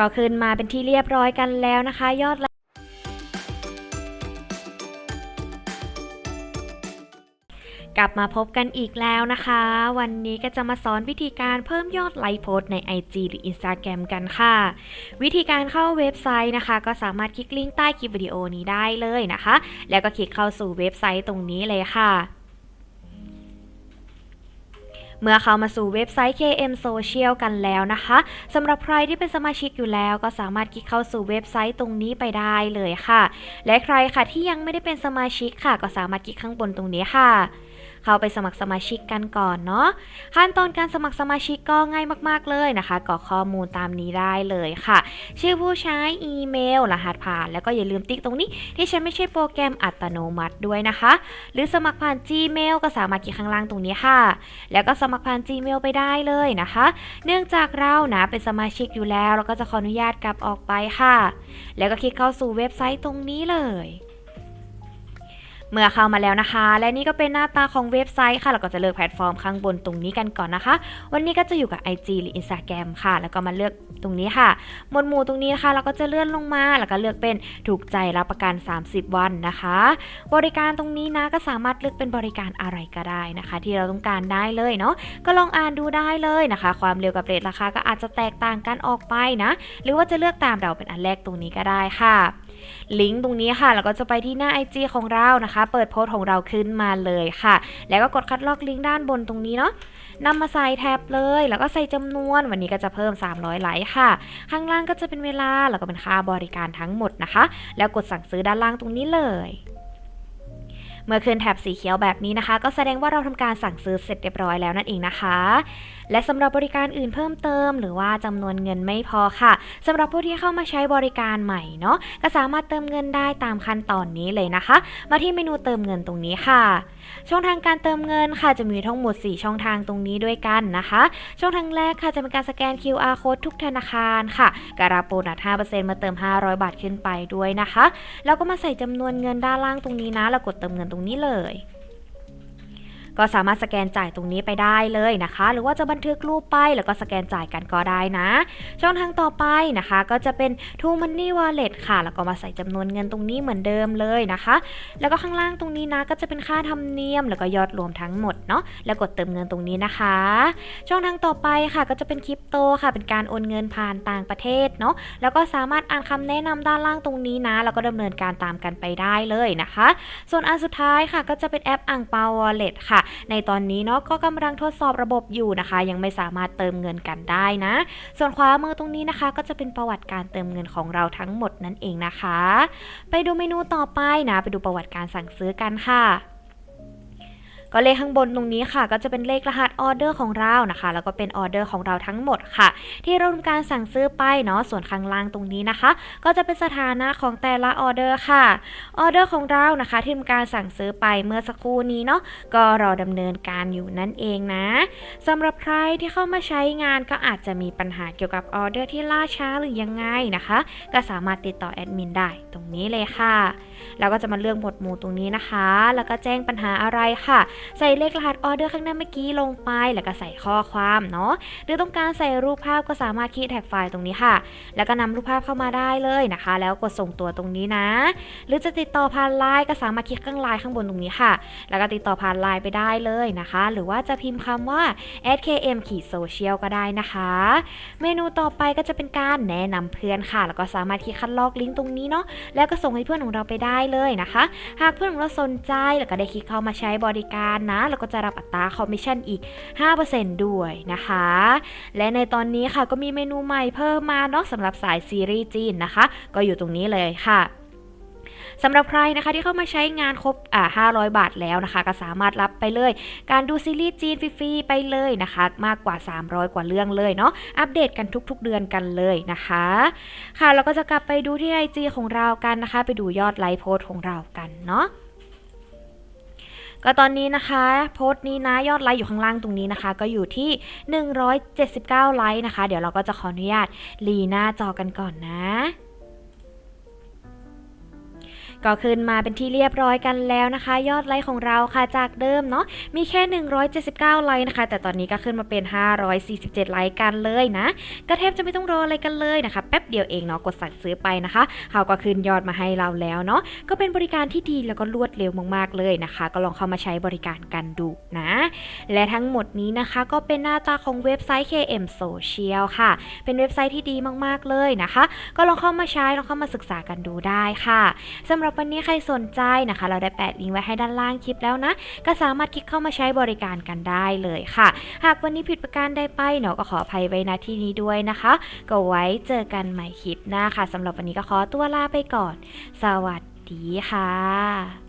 ก็ขึ้นมาเป็นที่เรียบร้อยกันแล้วนะคะ ยอดไลค์กลับมาพบกันอีกแล้วนะคะ วันนี้ก็จะมาสอนวิธีการเพิ่มยอดไลค์โพสใน IG หรือ Instagram กันค่ะ วิธีการเข้าเว็บไซต์นะคะ ก็สามารถคลิกลิงก์ใต้คลิปวิดีโอนี้ได้เลยนะคะ แล้วก็คลิกเข้าสู่เว็บไซต์ตรงนี้เลยค่ะ เมื่อเข้ามาสู่เว็บไซต์ KM Social กันแล้วนะคะสำหรับใครที่เป็นสมาชิกอยู่แล้ว ก็สามารถคลิกเข้าสู่เว็บไซต์ตรงนี้ไปได้เลยค่ะ และใครค่ะที่ยังไม่ได้เป็นสมาชิกค่ะ ก็สามารถคลิกข้างบนตรงนี้ค่ะ เข้าไปสมัครสมาชิกกันก่อนเนาะขั้นตอนการสมัครสมาชิกก็ง่ายมาก ๆเลยนะคะกรอกข้อมูลตามนี้ได้เลยค่ะ ชื่อผู้ใช้อีเมลรหัสผ่าน แล้วก็อย่าลืมติ๊กตรงนี้ ที่ฉันไม่ใช่โปรแกรมอัตโนมัติด้วยนะคะ หรือสมัครผ่าน Gmail ก็สามารถคลิกข้างล่างตรงนี้ค่ะ แล้วก็สมัครผ่าน Gmail ไปได้เลยนะคะ เนื่องจากเรานะเป็นสมาชิกอยู่แล้ว เราก็จะขออนุญาตกลับออกไปค่ะ แล้วก็คลิกเข้าสู่เว็บไซต์ตรงนี้เลย เมื่อเข้ามาแล้วนะคะ และนี่ก็เป็นหน้าตาของเว็บไซต์ค่ะ เราก็จะเลือกแพลตฟอร์มข้างบนตรงนี้กันก่อนนะคะ วันนี้ก็จะอยู่กับ IG หรือ Instagram ค่ะ แล้วก็มาเลือกตรงนี้ค่ะ หมวดหมู่ตรงนี้นะคะ เราก็จะเลื่อนลงมา แล้วก็เลือกเป็นถูกใจรับประกัน 30 วันนะคะ บริการตรงนี้นะก็สามารถเลือกเป็นบริการอะไรก็ได้นะคะ ที่เราต้องการได้เลยเนาะ ก็ลองอ่านดูได้เลยนะคะ ความเร็วกับเรทราคาก็อาจจะแตกต่างกันออกไปนะ หรือว่าจะเลือกตามเราเป็นอันแรกตรงนี้ก็ได้ค่ะ ลิงก์ตรงนี้ค่ะแล้วก็จะไปที่หน้า IG ของเรานะคะ เปิดโพสต์ของเราขึ้นมาเลยค่ะ แล้วก็กดคัดลอกลิงก์ด้านบนตรงนี้เนาะนำมาใส่แท็บเลย แล้วก็ใส่จำนวนวันนี้ก็จะเพิ่ม 300 ไลค์ค่ะ ข้างล่างก็จะเป็นเวลาแล้วก็เป็นค่าบริการทั้งหมดนะคะ แล้วกดสั่งซื้อด้านล่างตรงนี้เลย เมื่อขึ้นแถบสีเขียวแบบนี้นะคะ ก็แสดงว่าเราทำการสั่งซื้อเสร็จเรียบร้อยแล้วนั่นเองนะคะ และสำหรับบริการอื่นเพิ่มเติม หรือว่าจำนวนเงินไม่พอค่ะสำหรับผู้ที่เข้ามาใช้บริการใหม่เนาะก็สามารถเติมเงินได้ตามขั้นตอนนี้เลยนะคะ มาที่เมนูเติมเงินตรงนี้ค่ะ ช่องทางการเติมเงินค่ะจะมีทั้งหมด 4 ช่องทางตรงนี้ด้วยกันนะคะ ช่องทางแรกค่ะจะเป็นการสแกน QR code ทุกธนาคารค่ะการัโบนัส5%มาเติม 500 บาทขึ้นไปด้วยนะคะ แล้วก็มาใส่จำนวนเงินด้านล่างตรงนี้นะ แล้วกดเติมเงินรงนี้เลย ก็สามารถสแกนจ่ายตรงนี้ไปได้เลยนะคะ หรือว่าจะบันทึกรูปไปแล้วก็สแกนจ่ายกันก็ได้นะ ช่องทางต่อไปนะคะ ก็จะเป็น True Money Wallet ค่ะ แล้วก็มาใส่จำนวนเงินตรงนี้เหมือนเดิมเลยนะคะ แล้วก็ข้างล่างตรงนี้นะก็จะเป็นค่าธรรมเนียม แล้วก็ยอดรวมทั้งหมดเนาะแล้วกดเติมเงินตรงนี้นะคะ ช่องทางต่อไปค่ะก็จะเป็นคริปโตค่ะ เป็นการโอนเงินผ่านต่างประเทศเนาะแล้วก็สามารถอ่านคำแนะนำด้านล่างตรงนี้นะ แล้วก็ดำเนินการตามกันไปได้เลยนะคะ ส่วนอันสุดท้ายค่ะก็จะเป็นแอปอ่างเปา Wallet ค่ะในตอนนี้เนาะก็กำลังทดสอบระบบอยู่นะคะ ยังไม่สามารถเติมเงินกันได้นะ ส่วนขวามือตรงนี้นะคะ ก็จะเป็นประวัติการเติมเงินของเราทั้งหมดนั่นเองนะคะ ไปดูเมนูต่อไปนะ ไปดูประวัติการสั่งซื้อกันค่ะ ก็เลขข้างบนตรงนี้ค่ะ ก็จะเป็นเลขรหัสออเดอร์ของเรานะคะ แล้วก็เป็นออเดอร์ของเราทั้งหมดค่ะ ที่เราทำการสั่งซื้อไปเนาะส่วนข้างล่างตรงนี้นะคะ ก็จะเป็นสถานะของแต่ละออเดอร์ค่ะออเดอร์ของเรานะคะที่ทำการสั่งซื้อไปเมื่อสักครู่นี้เนาะก็รอดำเนินการอยู่นั่นเองนะสำหรับใครที่เข้ามาใช้งานก็อาจจะมีปัญหาเกี่ยวกับออเดอร์ที่ล่าช้าหรือยังไงนะคะ ก็สามารถติดต่อแอดมินได้ตรงนี้เลยค่ะแล้วก็จะมาเลือกหมวดหมู่ตรงนี้นะคะ แล้วก็แจ้งปัญหาอะไรค่ะใส่เลขรหัสออเดอร์ข้างหน้าเมื่อกี้ลงไป แล้วก็ใส่ข้อความเนาะหรือต้องการใส่รูปภาพก็สามารถคีย์แท็กไฟล์ตรงนี้ค่ะ แล้วก็นำรูปภาพเข้ามาได้เลยนะคะ แล้วกดส่งตัวตรงนี้นะ หรือจะติดต่อผ่านไลน์ก็สามารถคลิกข้างไลน์ข้างบนตรงนี้ค่ะ แล้วก็ติดต่อผ่านไลน์ไปได้เลยนะคะ หรือว่าจะพิมพ์คำว่า @km ขีดโซเชียลก็ได้นะคะ เมนูต่อไปก็จะเป็นการแนะนำเพื่อนค่ะ แล้วก็สามารถคลิกคัดลอกลิงก์ตรงนี้เนาะแล้วก็ส่งให้เพื่อนของเราไปได้เลยนะคะ หากเพื่อนของเราสนใจแล้วก็ได้คลิกเข้ามาใช้บริการนะ แล้วก็จะรับอัตราคอมมิชชั่นอีก 5%ด้วยนะคะ และในตอนนี้ค่ะก็มีเมนูใหม่เพิ่มมาเนาะสำหรับสายซีรีส์จีนนะคะ ก็อยู่ตรงนี้เลยค่ะสำหรับใครนะคะที่เข้ามาใช้งานครบอ่า500 บาทแล้วนะคะ ก็สามารถรับไปเลย การดูซีรีส์จีนฟรีๆไปเลยนะคะ มากกว่า 300 กว่าเรื่องเลยเนาะอัปเดตกันทุก ๆ เดือนกันเลยนะคะ ค่ะเราก็จะกลับไปดูที่ IG ของเรากันนะคะ ไปดูยอดไลค์โพสของเรากันเนาะ ก็ตอนนี้นะคะ โพสต์นี้นะยอดไลค์อยู่ข้างล่างตรงนี้นะคะ ก็อยู่ที่ 179 ไลค์นะคะ เดี๋ยวเราก็จะขออนุญาตรีหน้าจอกันก่อนนะ ก็ขึ้นมาเป็นที่เรียบร้อยกันแล้วนะคะ ยอดไลค์ของเราค่ะจากเดิมเนาะมีแค่ 179 ไลค์นะคะ แต่ตอนนี้ก็ขึ้นมาเป็น 547 ไลค์กันเลยนะก็แทบจะไม่ต้องรออะไรกันเลยนะคะ แป๊บเดียวเองเนาะกดสั่งซื้อไปนะคะเขาก็ขึ้นยอดมาให้เราแล้วเนาะก็เป็นบริการที่ดีแล้วก็รวดเร็วมากๆเลยนะคะ ก็ลองเข้ามาใช้บริการกันดูนะ และทั้งหมดนี้นะคะก็เป็นหน้าตาของเว็บไซต์ KM Social ค่ะ เป็นเว็บไซต์ที่ดีมากๆเลยนะคะ ก็ลองเข้ามาใช้ลองเข้ามาศึกษากันดูได้ค่ะสำหรับวันนี้ใครสนใจนะคะ เราได้แปะลิงก์ไว้ให้ด้านล่างคลิปแล้วนะ ก็สามารถคลิกเข้ามาใช้บริการกันได้เลยค่ะ หากวันนี้ผิดประการใดไปเนาะก็ขออภัยไว้นะที่นี้ด้วยนะคะ ก็ไว้เจอกันใหม่คลิปหน้าค่ะสำหรับวันนี้ก็ขอตัวลาไปก่อน สวัสดีค่ะ